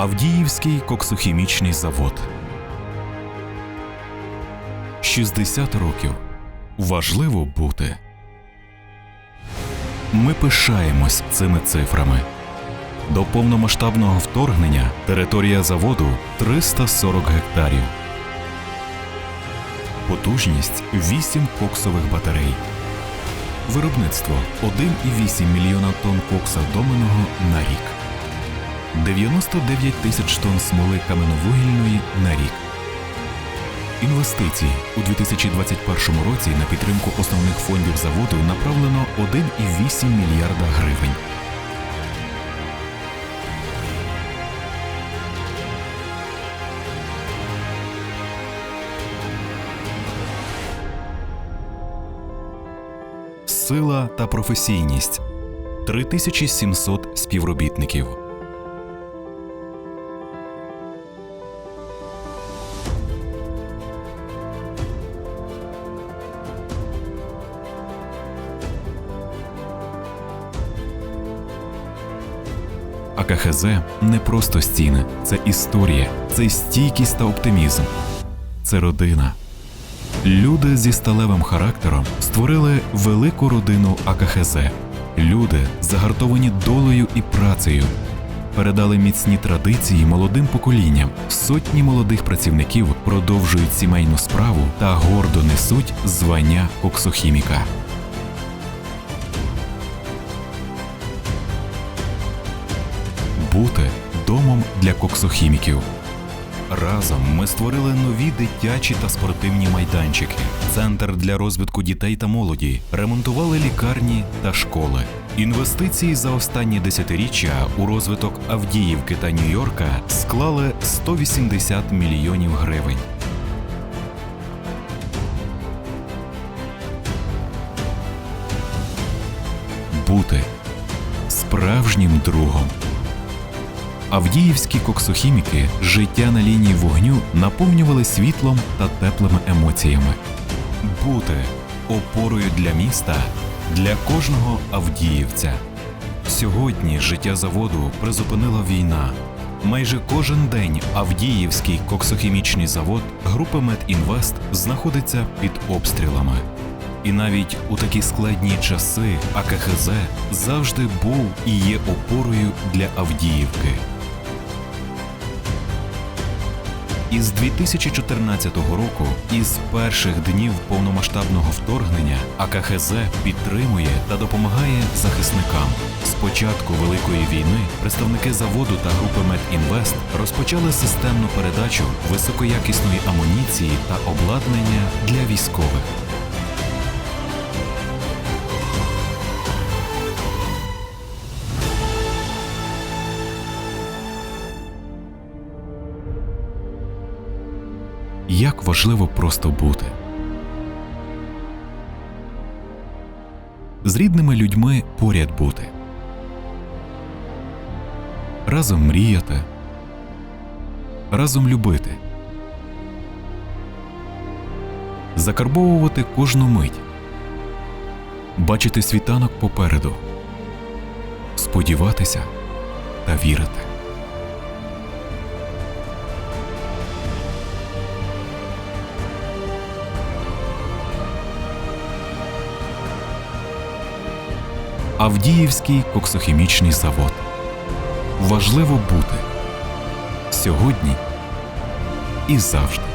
Авдіївський коксохімічний завод. 60 років. Важливо бути. Ми пишаємось цими цифрами. До повномасштабного вторгнення територія заводу 340 гектарів. Потужність 8 коксових батарей. Виробництво 1,8 мільйона тонн кокса доменного на рік. 99 тисяч тонн смоли каменовугільної на рік. Інвестиції у 2021 році на підтримку основних фондів заводу направлено 1,8 мільярда гривень. Сила та професійність 3700 співробітників. АКХЗ не просто стіни, це історія, це стійкість та оптимізм, це родина. Люди зі сталевим характером створили велику родину АКХЗ. Люди, загартовані долею і працею, передали міцні традиції молодим поколінням. Сотні молодих працівників продовжують сімейну справу та гордо несуть звання коксохіміка. Бути домом для коксохіміків. Разом ми створили нові дитячі та спортивні майданчики, центр для розвитку дітей та молоді, ремонтували лікарні та школи. Інвестиції за останні десятиріччя у розвиток Авдіївки та Нью-Йорка склали 180 мільйонів гривень. Бути справжнім другом. Авдіївські коксохіміки життя на лінії вогню наповнювали світлом та теплими емоціями. Бути опорою для міста, для кожного авдіївця. Сьогодні життя заводу призупинила війна. Майже кожен день Авдіївський коксохімічний завод групи Медінвест знаходиться під обстрілами. І навіть у такі складні часи АКХЗ завжди був і є опорою для Авдіївки. Із 2014 року, із перших днів повномасштабного вторгнення, АКХЗ підтримує та допомагає захисникам. З початку великої війни представники заводу та групи Медінвест розпочали системну передачу високоякісної амуніції та обладнання для військових. Як важливо просто бути. З рідними людьми поряд бути. Разом мріяти. Разом любити. Закарбовувати кожну мить. Бачити світанок попереду. Сподіватися та вірити. Авдіївський коксохімічний завод. Важливо бути сьогодні і завжди.